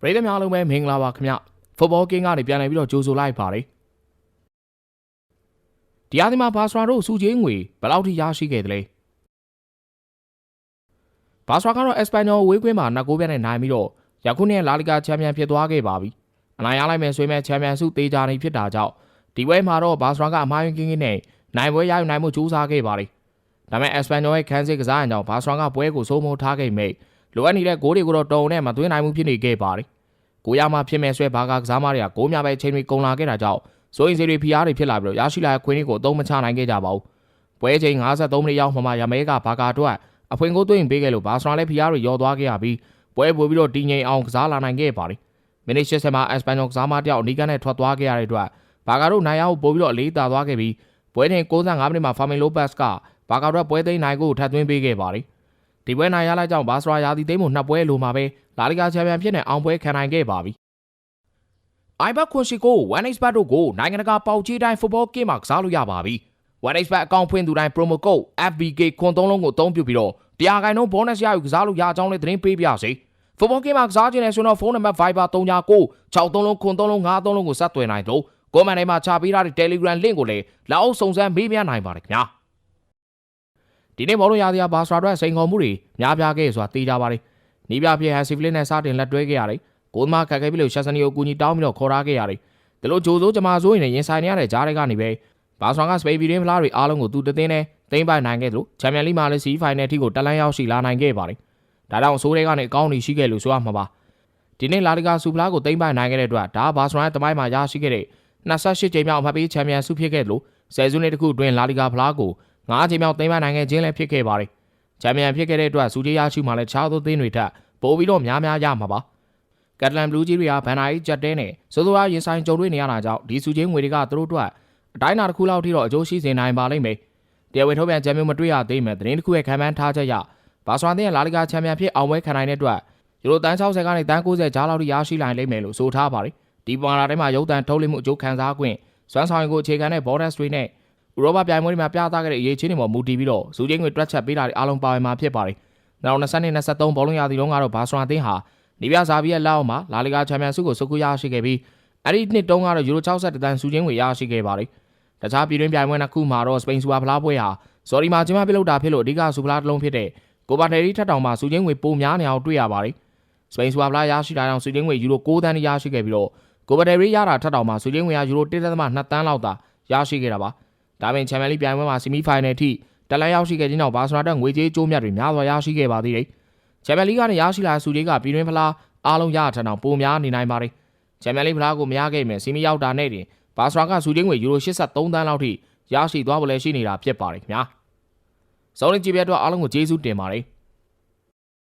ပရိသတ်များအားလုံးပဲမင်္ဂလာပါခင်ဗျဖုတ်ဘောကင်းကနေပြန်လည်ပြီးတော့ကြိုဆိုလိုက်ပါတယ်ဒီအားဒီမှာဘာစရာတို့စူချင်းငွေဘယ်လောက်ထိရရှိခဲ့သလဲဘာစရာကတော့အက်စပန်ယောဝေးကွင်းမှာနှစ်ကိုးပြတ်နဲ့နိုင်ပြီးတော့ယခုနှစ်လာလီဂါချန်ပီယံဖြစ်သွားခဲ့ပါပြီအနိုင်ရလိုက်မယ်ဆိုရင်ချန်ပီယံဆုတေးကြနေဖြစ်တာကြောင့်ဒီပွဲမှာတော့ဘာစရာကအမှားယွင်းကင်းကင်းနဲ့နိုင်ပွဲရယူနိုင်မှုကြိုးစားခဲ့ပါတယ်ဒါပေမဲ့အက်စပန်ယောရဲ့ခန်းစစ်ကစားရန်ကြောင့်ဘာစရာကပွဲကိုစိုးမိုးထားခဲ့မိ လိုအပ်နေတဲ့ဂိုးတွေကိုတော့တုံနဲ့မသွင်းနိုင်မှုဖြစ်နေခဲ့ပါတယ်ကိုရမှဖြစ်မဲ့ဆွဲဘာကကစားမတွေကကိုးများပဲချိန်တွေကုန်လာခဲ့တာကြောင့်စိုးရင်စီတွေဖီအားတွေဖြစ်လာပြီးတော့ရရှိလာတဲ့ခွင်းတွေကိုအသုံးမချနိုင်ခဲ့ကြပါဘူး။ပွဲချိန်53မိနစ်ရောက်မှမှရမဲကဘာကာအတွက်အဖွင့်ကိုသွင်းပေးခဲ့လို့ဘာစရာလည်းဖီအားတွေရောသွားခဲ့ရပြီးပွဲပို့ပြီးတော့တည်ငြိမ်အောင်ကစားလာနိုင်ခဲ့ပါတယ်။မိနစ်80မှာအက်စပန်ယောကစားမတယောက်အနီးကနဲ့ထွက်သွားခဲ့ရတဲ့အတွက်ဘာကာတို့နိုင်ရအောင်ပို့ပြီးတော့အလေးသာသွားခဲ့ပြီးပွဲချိန်65မိနစ်မှာဖာမင်လိုပတ်စ်ကဘာကာတို့ပွဲသိမ်းနိုင်ကိုထပ်သွင်းပေးခဲ့ပါတယ်။ ဒီပွဲနိုင်ရလိုက်ကြောင့်ဘာစရာယာတီသိမ်းမှုနှစ်ပွဲလိုမှာပဲလာလီဂါချန်ပီယံဖြစ်နေအောင်ပွဲခံနိုင်ခဲ့ပါပြီ။ iBet ခွန်ရှိကို 1xbet တို့ကိုနိုင်ငံတကာပေါက်ကြီးတိုင်း football game မှာကစားလို့ရပါပြီ။ 1xbet အကောင့်ဖွင့်သူတိုင်း promo code FBK ခွန်သုံးလုံးကိုအသုံးပြုပြီးတော့တရားကိုင်နှုန်း bonus ရယူကစားလို့ရအကြောင်းလေးသတင်းပေးပါရစေ။ football game မှာကစားခြင်းနဲ့ဆိုတော့ဖုန်းနံပါတ် Viber 39 63လုံးခွန်သုံးလုံး53လုံးကိုဆက်သွယ်နိုင်တော့ comment ထဲမှာချပေးထားတဲ့ Telegram link ကိုလည်းလက်အောက်စုံစမ်းမေးမြန်းနိုင်ပါတယ်ခင်ဗျာ။ ဒီနေ့ဘောလုံးရာသီယာဘာစရာအတွက်စိန်ခေါ်မှုတွေများပြားခဲ့ဆိုတာသိကြပါတယ်။နီးပြဖြစ်ဟန်စီဖလစ်နဲ့စတင်လက်တွဲခဲ့ရတယ်။ကိုသမားခက်ခဲပြီးလို့ရှက်စနီကိုကူညီတောင်းပြီးတော့ခေါ်ထားခဲ့ရတယ်။ဒီလိုဂျိုးစိုးဂျမာဆိုးရင်လည်းရင်ဆိုင်နေရတဲ့ကြားတွေကနေပဲဘာစရာကစပိန်ပြည်တွင်းဖလားတွေအားလုံးကိုသူတသိန်းနဲ့သိမ်းပိုက်နိုင်ခဲ့သလိုချန်ပီယံလိမှာလည်းစီးဖိုင်နယ်အထိကိုတက်လန်းရောက်ရှိလာနိုင်ခဲ့ပါတယ်။ဒါကြောင့်အဆိုးတွေကနေအကောင်းကြီးရှိခဲ့လို့ဆိုရမှာပါ။ဒီနေ့လာလီဂါစူဖလားကိုသိမ်းပိုက်နိုင်ခဲ့တဲ့အတွက်ဒါဘာစရာရဲ့တမိုင်းမှာရရှိခဲ့တဲ့28ချိန်မြောက်အမှတ်ပေးချန်ပီယံဆုဖြစ်ခဲ့သလိုဆယ်စုနှစ်တခုအတွင်းလာလီဂါဖလားကို 9ချိန်မြောက်သိမ်းပိုက်နိုင်ခဲ့ခြင်းလည်းဖြစ်ခဲ့ပါတယ်။ချန်ပီယံဖြစ်ခဲ့တဲ့အတွက်စူဂျီရရှိမှလည်းခြားသောသင်းတွေထက်ပိုပြီးတော့များများရမှာပါ။ကက်တလန်ဘလူးကြီးတွေကဗန်နာကြီးကြက်တဲနဲ့စိုးစိုးအားရင်ဆိုင်ကြုံတွေ့နေရတာကြောင့်ဒီစုချင်းငွေတွေကသူတို့အတွက်အတိုင်းအတာတစ်ခုလောက်ထိတော့အကျိုးရှိစေနိုင်ပါလိမ့်မယ်။တရားဝင်ထုတ်ပြန်ချက်မျိုးမတွေ့ရသေးမယ်သတင်းတစ်ခုရဲ့ခံမှန်းထားချက်ရဘာဆွာသင်းရဲ့လာလီဂါချန်ပီယံဖြစ်အောင်ပွဲခံနိုင်တဲ့အတွက်ယူရိုတန်း60ကနေတန်း90ကြားလောက်ထိရရှိနိုင်လိမ့်မယ်လို့ဆိုထားပါတယ်။ဒီပွာလာထဲမှာရုပ်တံထုတ်လွှင့်မှုအကျိုးခံစား권စွမ်းဆောင်ရင်ကိုအခြေခံတဲ့ bonus တွေနဲ့ ဥရောပပြိုင်ပွဲတွေမှာပြသခဲ့တဲ့အရေးချင်းတွေပေါ်မူတည်ပြီးတော့စုချင်းငွေတွက်ချက်ပေးတာတွေအားလုံးပါဝင်မှာဖြစ်ပါတယ်။နောက်20နဲ့23ဘောလုံးရာသီလုံးကတော့ဘာဆွာသင်းဟာနီးပြဇာဗီရဲ့လက်အောက်မှာလာလီဂါချန်ပီယံဆုကိုစုခုရရှိခဲ့ပြီးအဲ့ဒီနှစ်တုန်းကတော့ယူရို60တန်းစုချင်းငွေရရှိခဲ့ပါတယ်။တခြားပြည်တွင်းပြိုင်ပွဲနှစ်ခုမှာတော့စပိန်စူပါဖလားပွဲဟာဇော်ဒီမာကျင်းပပြုလုပ်တာဖြစ်လို့အဓိကစူဖလားတစ်လုံးဖြစ်တဲ့ကိုပါတယ်ရီထက်တောင်မှစုချင်းငွေပိုများနေအောင်တွေ့ရပါတယ်။စပိန်စူပါဖလားရရှိတာကြောင့်စုချင်းငွေယူရို6တန်းရရှိခဲ့ပြီးတော့ကိုပါတယ်ရီရတာထက်တောင်မှစုချင်းငွေကယူရို1.2တန်းလောက်သာရရှိခဲ့တာပါ။ ဒါပေမဲ့ချန်ပီယံလိပြိုင်ပွဲမှာဆီမီဖိုင်နယ်ထိတလန်ရောက်ရှိခဲ့ခြင်းကြောင့်ဘာစနာတက်ငွေကြေးကျိုးမြတ်တွေများစွာရရှိခဲ့ပါသေးတယ်။ချန်ပီယံလိကနေရရှိလာတဲ့စုတွေကပြည်တွင်းဖလားအားလုံးရထက်တောင်ပိုများနေနိုင်ပါတယ်။ချန်ပီယံလိဖလားကိုမရခဲ့မယ်ဆီမီရောက်တာနဲ့တင်ဘာစရာကစုချင်းငွေယူရို83တန်းလောက်ထိရရှိသွားဖို့လည်းရှိနေတာဖြစ်ပါတယ်ခင်ဗျာ။စောင်းလင်းကြည့်ပြအတွက်အားလုံးကိုကျေးဇူးတင်ပါတယ်။